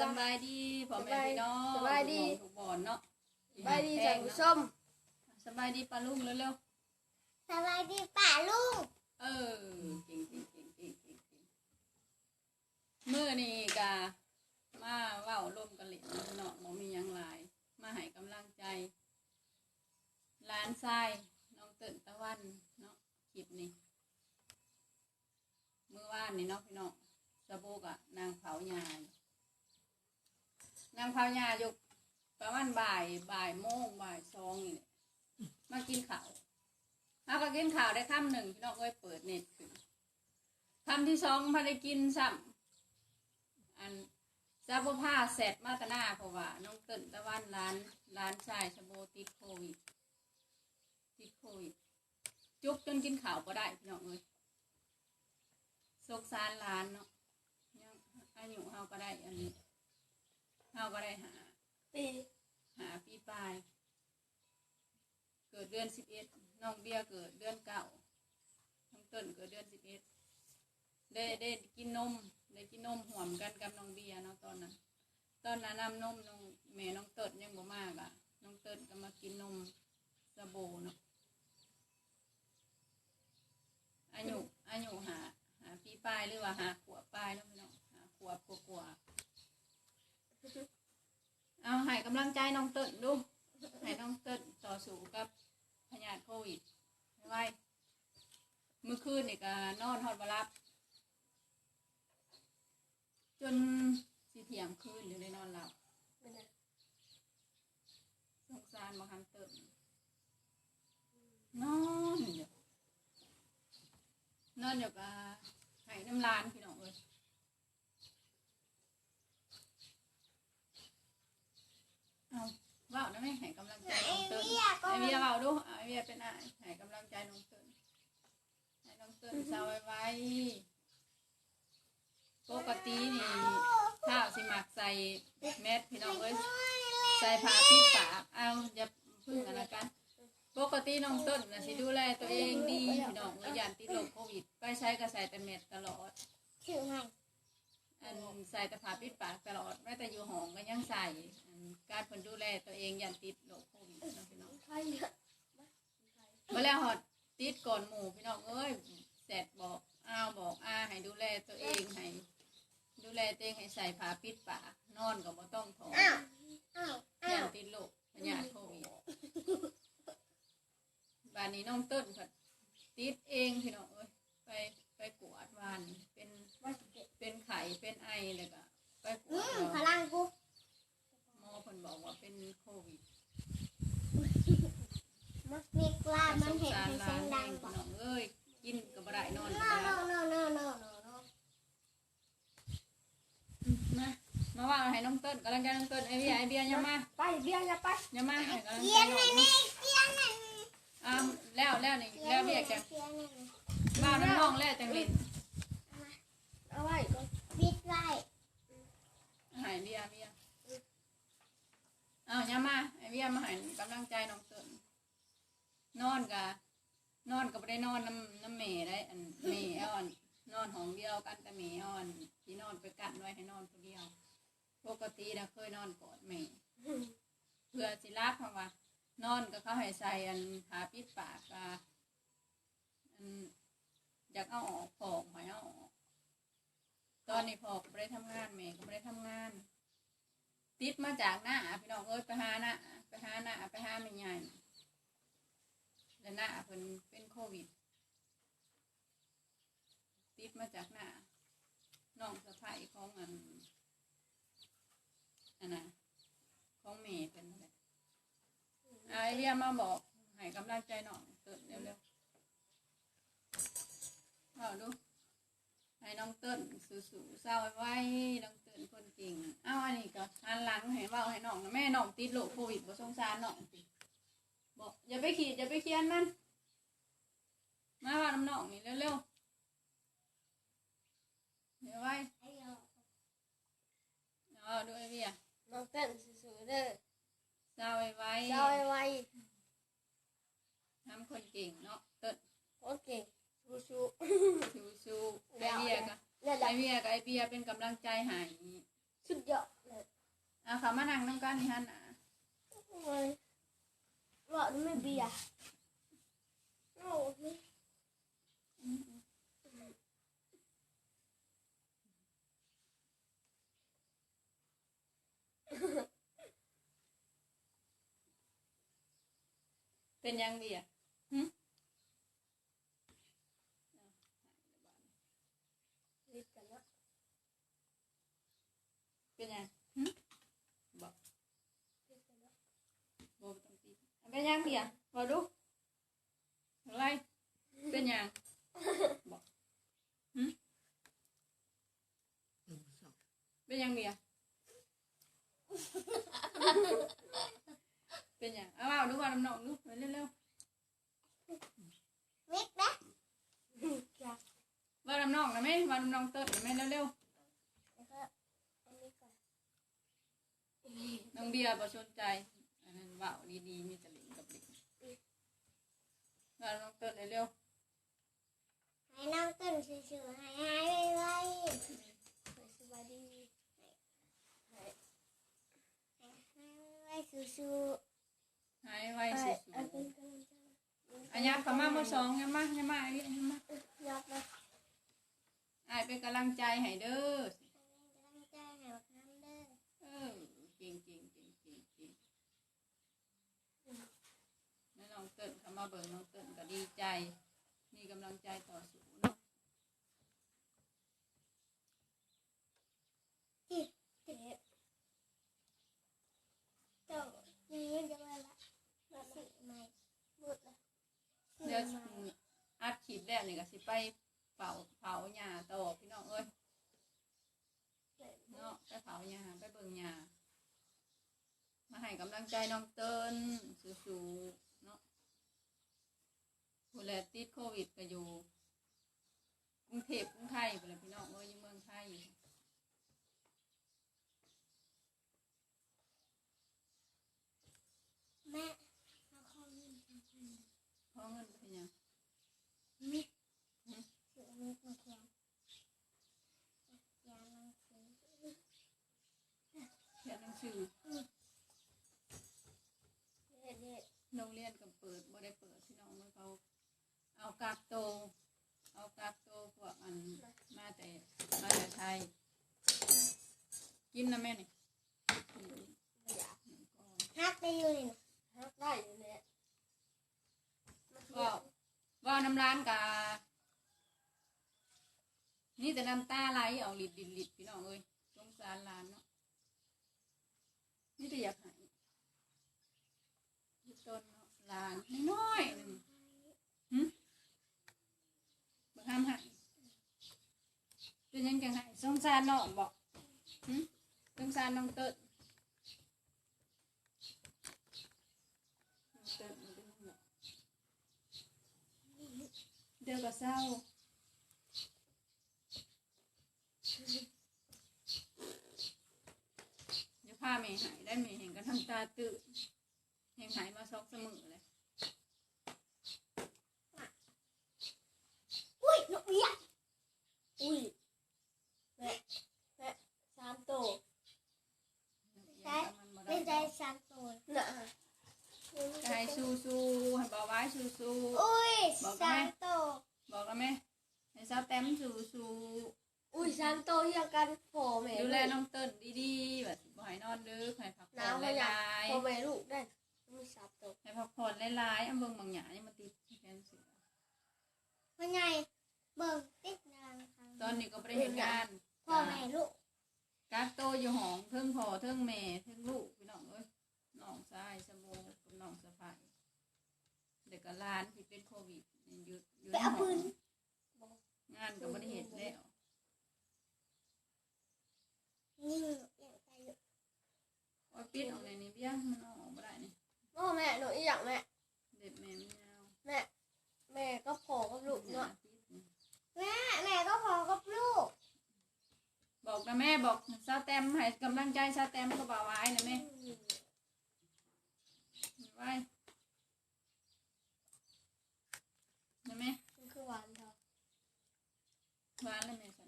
สำบายดีพ่อแม่พี่น้องสบายดี ทุกบ่อนเนาะสบายดีจ้ะผู้ส้มสบายดีปลาลุงเร็วสบายดีป่าลุงๆเออเก่งเก่งเก่งเก่งเก่งเก่งมื้อนี้กะมาเว้าร่วมกันเล่นเนาะบ่มีหยังหลาย มาให้กำลังใจหลานชายน้องเติ้นตะวันเนาะคลิปนี้มื้อวานนี่เนาะพี่น้องสะโบกอะนางเผายาย นางเผายาอยู่ประมาณบ่ายบ่ายโมงบ่ายสองนี่แหละมากินข้าวเอาก็กินข้าวได้ค่ำหนึ่งพี่น้องเอ้ยเปิดเน็ตขึ้นคำที่สองพอได้กินซ้ำอันซาบผ้าเสร็จมาตหนาเพราะว่า น้องเติ้นตะวันร้านร้านชายชโบติดโควิดติดโควิดจุกจนกินข้าวก็ได้พี่น้องเอ้ยสกสารร้านเนาะยังอายุเฮาก็ได้อันนี้ เฮาก็ได้หาปีหาปีปลาย เกิดเดือนสิบเอ็ดน้องเบียร์เกิดเดือนเก้าน้องเติ้นเกิดเดือนสิบเอ็ดได้ได้กินนมได้กินนมห่วมกันกับน้องเบียร์เนาะตอนนั้น ตอนนั้นน้ำนมน้องแม่น้องเติ้นยังบ่มากอะ น้องเติ้นก็มากินนมสะโบเนาะอายุอายุหาหาปีปลายหรือว่าหาขวบปลายแล้วพี่น้องหาขวบกว่าๆ เอาให้กำลังใจน้องเติ้นดูให้น้องเติ้ลต่อสู้กับพยาธิโควิดไว้เมื่อคืนนี่ก็นอนฮอดบรับ จนสิเทียงคืนอยู่ในนอนหลับสงสารบางครั้งเติ้ลนอนอยู่นอนอยู่กับให้น้ำลานพี่น้องเอ้ย เอาเว่านะไม่ให้กำลังใจน้องเติ้ลไอเวียเบาดูไอเวียเป็นไอให้กำลังใจน้องเติ้ลให้น้องเติ้ลเศร้าไว้ไว้ปกตินี่ข้าวสิหมักใส่เม็ดพี่น้องเอ้ยใส่ผ้าปิดปากเอาอย่าพึ่งกันละกันปกติน้องเติ้ลนะสิดูแลตัวเองดีพี่น้องเอ้ยยานติดโรคโควิดไปใช้ก็ใส่แต่เม็ดตลอดถื อให้อันใส่แต่ผ้าปิดปากตลอดแม้แต่อยู่ห้องก็ยังใส่อันการผลดูแลตัวเองยันติดโรคโควิดเนาะพี่น้องใครเนี่ยมาแล้วหอดติดก่อนหมู่พี่น้องเอ้ยแสดบอกอ้าวบอกอาให้ดูแลตัวเองให้ดูแลตัวเองให้ใส่ผ้าปิดปากนอนก็บ่ต้องถอดอ้าวอ้าวอ้ายันวติดโรคพยาธิโควิดบ้านนี้น้องต้นก็ติดเองพี่น้องเอ้ยไป ไปกวดวันเป็นว่าสิเก็บเป็นไข่เป็นไอเลยก็ไปกอืวดมแล้วพลังกูหมอเพิ่นบอกว่าเป็นโควิดมันมีกล้ามันเห็นสงให้สารเสียงหลาดันงแห้งกพี่ว่าน้องเอ้ยกินก็บ่ได้นอนก็ no บ่ได้ no no no no no no มามาว่าให้น้องเต้นกำลังใจน้องเต้นไอเบียไอเบียอย่ามาไปเบี้ยอย่าไปอย่ามาให้กำลังเขีใจยนน้ให้องแม่เขียนให้อ้าวแล้วแล้วนี่เขียแล้วนให้เบียจะเขียนให้ บ้าน้ำน้องแล้วจังเล่นเอาไว้ก่อนบิดไว้ใหายเบียเบียอ้าวอย่ามาไอเบียมาให้กำลังใจน้องเต้นนอนกะนอนก็บ่ได้นอนน้ำน้ำเมได้อันเมอ่อน นอนห้องเดียวกันแต่เมอ่อนที่นอนไปกันไว้ให้นอนคนเดียว ปกตินะเคยนอนกอดเมเพื่อสิรับเพราะว่า นอนก็เขาให้ใส่อันผ้าปิดปากกะอัน อยากเอาออกพอกหอยเอาออกตอนนี้พอก็ไม่ได้ทำงานแม่ก็ไม่ได้ทำงาน ติดมาจากหน้าพี่น้องเอ้ยไปหาหน้าไปหาหน้าไปหาไม่ใหญ่แล้วหน้าเพิ่นเป็นโควิด ติดมาจากหน้าน้องสะพ้ายของอันอันน่ะของเมย์เป็นนั่นแหละไอาไอเรียมาบอกให้กำลังใจหน่อยเติดเร็วๆ เอาดูให้น้องเติ้นสู้ๆเศร้าไว้น้องเติ้นคนจริงเอาอันนี้ก็อันหลังให้เว่าให้น้องนะแม่น้องติดโรคโควิดบ่สงสารน้องสิบอกอย่าไปขีดอย่าไปเคียนมัน มาว่าน้ำน้องนี่เร็วๆเดี๋ยวไว้เอาดูไอเบียน้องเต้นสู้ๆเด้อเศร้าไว้ไว้เจ้าไว้ทำคนเก่งเนาะเติ้นโอเค สู้ชูชูไอเบียกับๆเนี่ยไอเบียกับไอเบียเป็นกำลังใจให้สุดยอดเลยเอาเขามานั่งน้ำกันนี่ฮันน่ะโอ้ยว่าไม่เบียร์โอ้ยเป็นยังดีอะบกันแล้ว เป็นยังรีบกันแล้วโบต้องตีเป็นยังดีอะบอกดูอะไรเป็นยังบอกหึเป็ น้องเบียร์บ่สนใจ อันนั้นว่าดีๆมีแต่ลิงกับลิงว่าน้องเติร์ดเร็วให้น้องต้นซื่อๆให้หายไวสบายดีให้หายไวๆซื่อๆหายไวไปสุดอันนกำลังใจๆอันยับเข้ามาสองยับมายับมาไอ้เรียยับมายับนะอายเป็นกำลังใจให้เด้อ ๆเป็นกำลังใจให้บักน้ำเด้อ เออเก่งเก่งเก่งเก่งเก่งแล้วน้อง เติ้นเข้ามาเบิ่งน้องเติ้นก็ดีใจ มีกำลังใจต่อสู้เนาะเจ็บเจ้ามีเงินจะมาละมาสิใหม่หมดแล้วเดี๋ยวอัดคลิปแล้วนี่ก็สิไปเผาเผาหญ้าต่อพี่น้องเอ้ยเนาะไปเผาหญ้าไปเบิ่งหญ้ามาให้กำลังใจน้องเติ้นสู้ๆเนาะ ผู้แลติดโควิดก็อยู่กรุงเทพกรุงไทยไปเลยพี่น้องเอ้ยอยู่เมืองไทยแม่เอาของเงินมาให้เพราะเงินเป็นหยังมิกซื้อมิกมาเขียนเขียนหนังสือเขียนหนังสือเด็ดเด็ดโรงเรียนก็เปิดบ่ได้เปิดพี่น้องเลยเขาเอา กากโต เอากากโตพวกอันมาแต่มาแต่ไทย กินนะแม่นี่กิหักได้อยู่นี่ฮักได้อยู่เนี่ยว่าว่าน้ำร้านกานี่แต่น้ำตาไหลเอาหลิดดินลิดพี่น้องเอ้ยสงสารหลานเนาะนี่แต่อยากหายต้นเนาะหลานน้อยๆ หนึ่งหึบังคับใหายเป็นยังจังใหายสงสารน้องบอกหึสงสารน้องเติ้ลน้องเติ้ลมันเป็นห่วงเดี๋ยวก็เศร้าเดี๋ยวพาเมย์หายได้เมย์เห็นก็ทำตาตื่นเห็นหายมาซอกเสมอเลย อุ้ยนกเบี้ย อุ้ยแม่แม่สามโต ยังมันบ่ เป็นใจ ได้ สามตัว น่ะ ก็ให้สู้สู้ๆให้บอกไว้สู้สู้ อุ้ยสามตัว บอกแล้วไหมให้เศร้าแต้มสู้สู้ อุ้ยสียกันพ่อแม่ดูแลน้องเติ้ลดีๆแบบบ่ให้นอนดึกให้พักผ่อนหเขายากลายพ่อแม่ลูกได้มีสามโตๆให้พักผ่อนหลายๆอันเบิ่งบางอย่างนี่มาติดแขนเสือมันไงเบิ่งติดนางครั้งตอนนี้ก็ไม่ได้เห็นงานพ่อแม่ลูกกักโตอยู่ห้องเทิงพ่อเทิงแม่เทิงลูกพี่น้องเอ้ยน้องชายสมโมกับน้องสะพายเด็กกับหลานที่เป็นโควิดยุดยุดไปเอาปืนงานก็ไม่ได้เห็นแล้ว ยิงอย่างไรลูกโอ้ยปิดออกในนี้เบี้ยมันเอาออกไม่ได้นี่พ่อแม่หนูอีหยังแม่ เด็ดแม่ไม่เอาแม่ แม่ก็พ่อกับลูกเนาะเนาะแม่แม่ก็พอกับลูก บอกนะแม่บอกซาแตมให้กำลังใจซาแตมก็บอกไว้นะแม่ไว้นะแม่มันคือหวานเถอะหวานแล้วแม่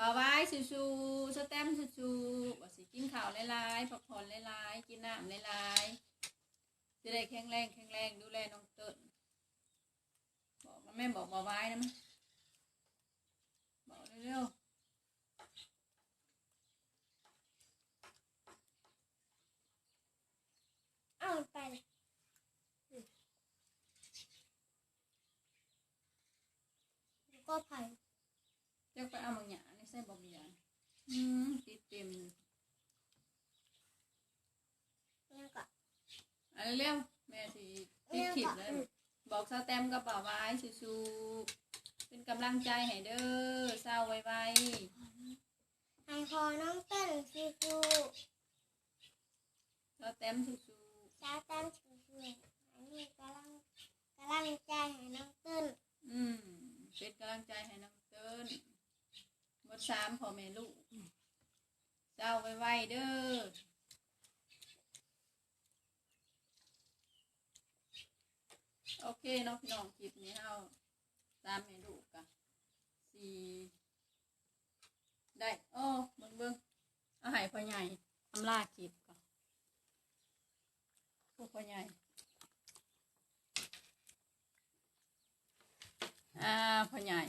ใส่น้ำตาลหวบ่าวไว้สู้ๆสแตมป์สู้ๆว่าสิกินข้าวหลายๆพักผ่อนหลายๆกินน้ำหลายๆจะได้แข็งแรงแข็งแรงดูแลน้องเติ้ลบอกนะแม่บอกบ่าวไว้นะมั้ยบอกเร็วเอาไปเลยแล้วก็ไผ่ๆจะไปเอาบางอย่างนี่ ใส่บ่มีอย่างอืมติดเต็มเนี่ยก็เอันเร็วๆแม่สิติดขีดเลยบอกสแตมป์กับบ่าวไว้สู้ๆเป็นกำลังใจให้เด้อเศร้าไวให้พอน้องเต้นฟูฟูๆสแตมป์สู้จ้าเต้นฟูฟูอันนี้กำลังกำลังใจให้น้องเต้น ๆอืมเป็นกำลังใจให้น้องเติ้ล หมดสามพ่อแม่ลูกเศร้าไวๆเด้อโอเคเน้องพี่น้องคลิปนี้เอาตามให้ลูกกันสี่ได้โอ้เบิ่งเบิ่งเอาให้พ่อใหญ่ทำลาคลิปก่อนพวกพ่อใหญ่อ่าพ่อใหญ่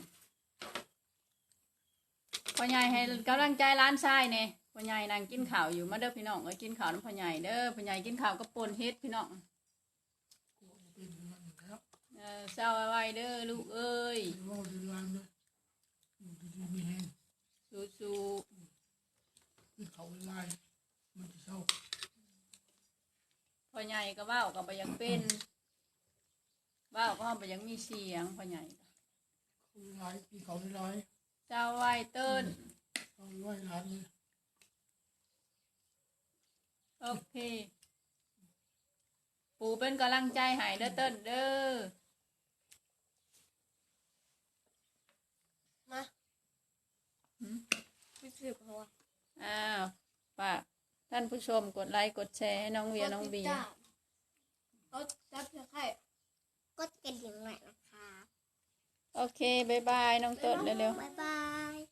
พ่อใหญ่ให้กำลังใจร้านทรายเนี่ยพ่อใหญ่นั่งกินข้าวอยู่มาเด้อพี่น้องเอ้ยกินข้าวน้ำพ่อใหญ่เด้อพ่อใหญ่กินข้าวกับปนเฮ็ดพี่น้องเออเศร้าไว้เด้อลูกเอ้ยเป็นว่าดีร้านเลยอยู่ดีๆมีแห้สู้ขึ้นเขาไล่มันจะเศร้าพ่อใหญ่ก็ว้าก็บ่อยังเป็นว้าก็บ่อยังมีเสียงพ่อใหญ่เขาไล่ปีเขาไล่ เศร้าไว้เติ้นเขาไล่ร้านเลยโอเค ปู่เป็นกำลังใจให้เด้อเติ้นเด้อมารู้สึกเพราะว่าอ้าวฝากท่านผู้ชมกดไลค์กดแชร์ให้น้องเวียน้องบีก็จับเพื่อใครกดกระดิ่งหน่อยนะคะ โอเคบายบายน้องต้นเร็วๆ บ๊ายบาย